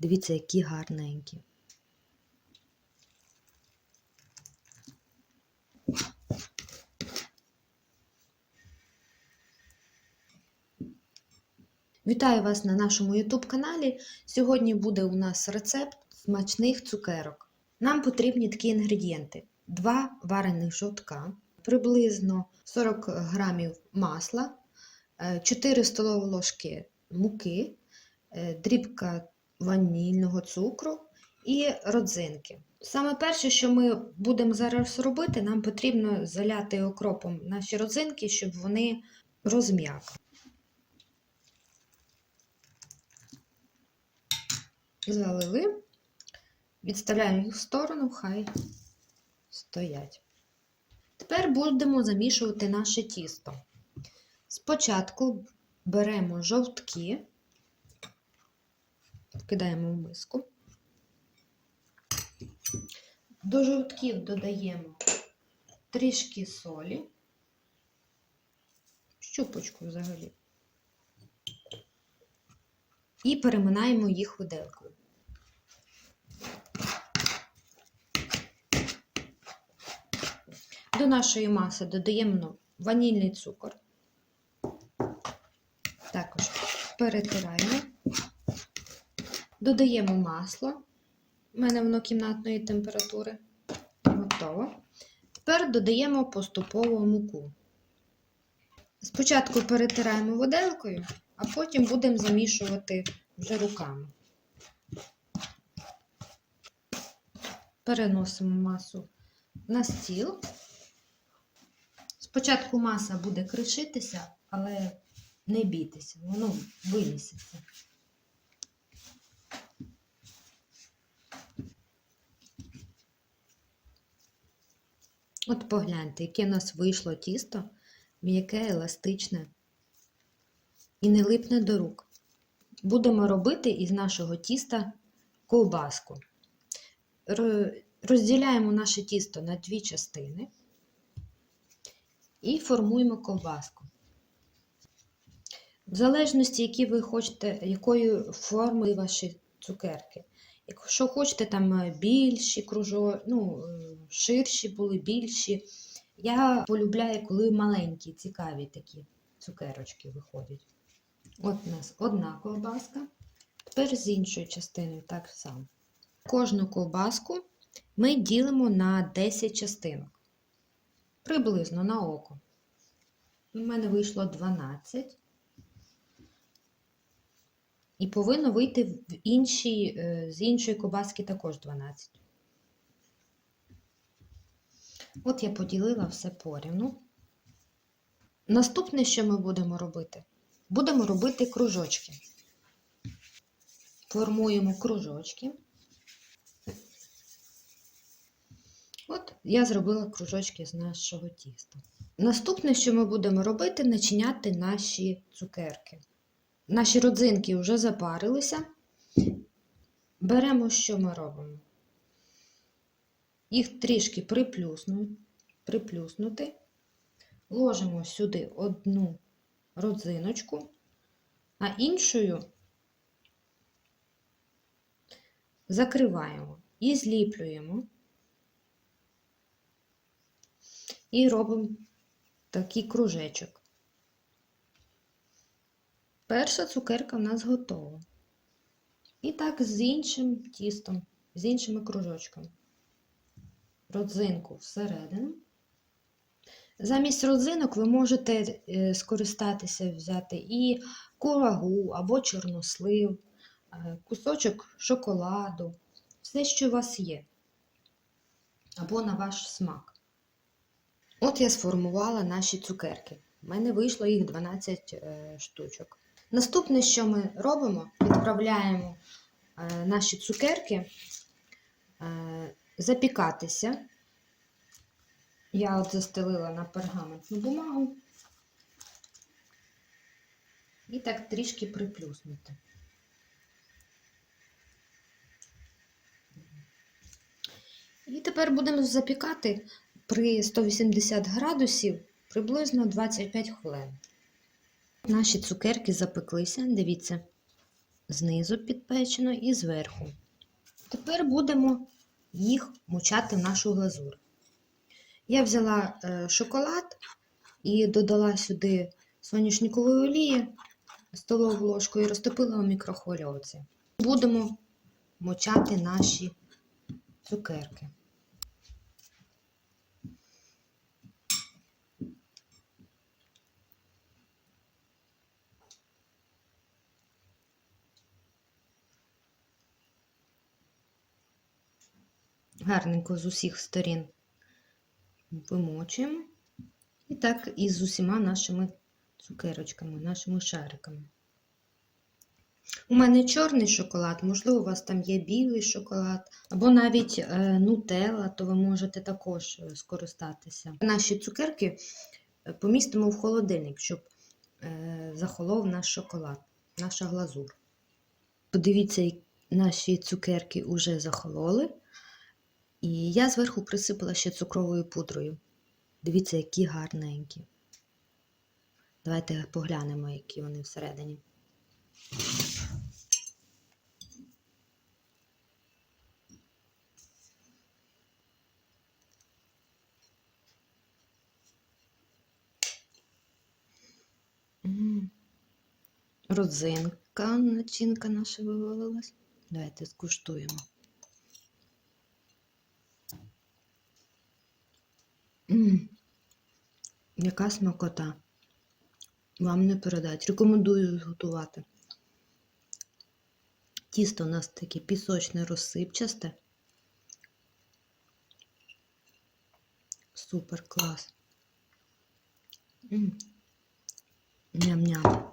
Дивіться, які гарненькі. Вітаю вас на нашому YouTube каналі. Сьогодні буде у нас рецепт смачних цукерок. Нам потрібні такі інгредієнти: 2 варених жовтка, приблизно 40 грамів масла, 4 столові ложки муки, е, дрібка ванільного цукру і родзинки. Саме перше, що ми будемо зараз робити, нам потрібно заляти окропом наші родзинки, щоб вони розм'якли. Залили, відставляємо їх в сторону, хай стоять. Тепер будемо замішувати наше тісто. Спочатку беремо жовтки, кидаємо в миску. До жовтків додаємо трішки солі, щупочку взагалі. І переминаємо їх виделкою. До нашої маси додаємо ванільний цукор. Також перетираємо, додаємо масло. У мене воно кімнатної температури. Готово. Тепер додаємо поступово муку. Спочатку перетираємо воделкою, а потім будемо замішувати вже руками. Переносимо масу на стіл. Спочатку маса буде кришитися, але не бійтеся, воно виміситься. От погляньте, яке в нас вийшло тісто, м'яке, еластичне і не липне до рук. Будемо робити із нашого тіста ковбаску. Розділяємо наше тісто на дві частини і формуємо ковбаску. В залежності, які ви хочете, якої форми ваші цукерки. Якщо хочете там більші кружо, ну, ширші були, більші. Я полюбляю, коли маленькі, цікаві такі цукерочки виходять. От у нас одна ковбаска. Тепер з іншою частиною так само. Кожну ковбаску ми ділимо на 10 частинок. Приблизно на око. У мене вийшло 12. І повинно вийти в іншій, з іншої ковбаски також 12. От я поділила все порівну. Наступне, що ми будемо робити? Будемо робити кружочки. Формуємо кружочки. От я зробила кружочки з нашого тіста. Наступне, що ми будемо робити, начиняти наші цукерки. Наші родзинки вже запарилися. Беремо, що ми робимо? Їх трішки приплюснути, ложимо сюди одну родзиночку, а іншою закриваємо і зліплюємо, і робимо такий кружечок. Перша цукерка в нас готова. І так з іншим тістом, з іншими кружочками. Родзинку всередину. Замість родзинок ви можете е, скористатися, взяти і курагу або чорнослив, е, кусочок шоколаду, все, що у вас є, або на ваш смак. От я сформувала наші цукерки. У мене вийшло їх 12 е, штучок. Наступне, що ми робимо, відправляємо наші цукерки запікатися. Я от застелила на пергаментну бумагу і так трішки приплюснути. І тепер будемо запікати при 180 градусів приблизно 25 хвилин. Наші цукерки запеклися, дивіться, знизу підпечено і зверху. Тепер будемо їх мучати в нашу глазур. Я взяла е, шоколад і додала сюди соняшникової олії, столову ложку і розтопила у мікрохвильовці. Будемо мочати наші цукерки. Гарненько з усіх сторін вимочуємо. І так і з усіма нашими цукерочками, нашими шариками. У мене чорний шоколад, можливо, у вас там є білий шоколад, або навіть е, нутелла, то ви можете також е, скористатися. Наші цукерки е, помістимо в холодильник, щоб е, захолов наш шоколад, наша глазур. Подивіться, наші цукерки вже захололи. І я зверху присипала ще цукровою пудрою. Дивіться, які гарненькі. Давайте поглянемо, які вони всередині. Родзинка, начинка наша вивалилась. Давайте скуштуємо. Яка смакота. Вам не передать. Рекомендую зготувати. Тісто у нас таке пісочне розсипчасте. Супер клас. Ням-ням.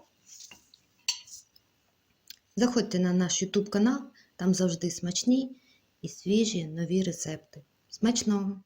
Заходьте на наш YouTube канал, там завжди смачні і свіжі нові рецепти. Смачного!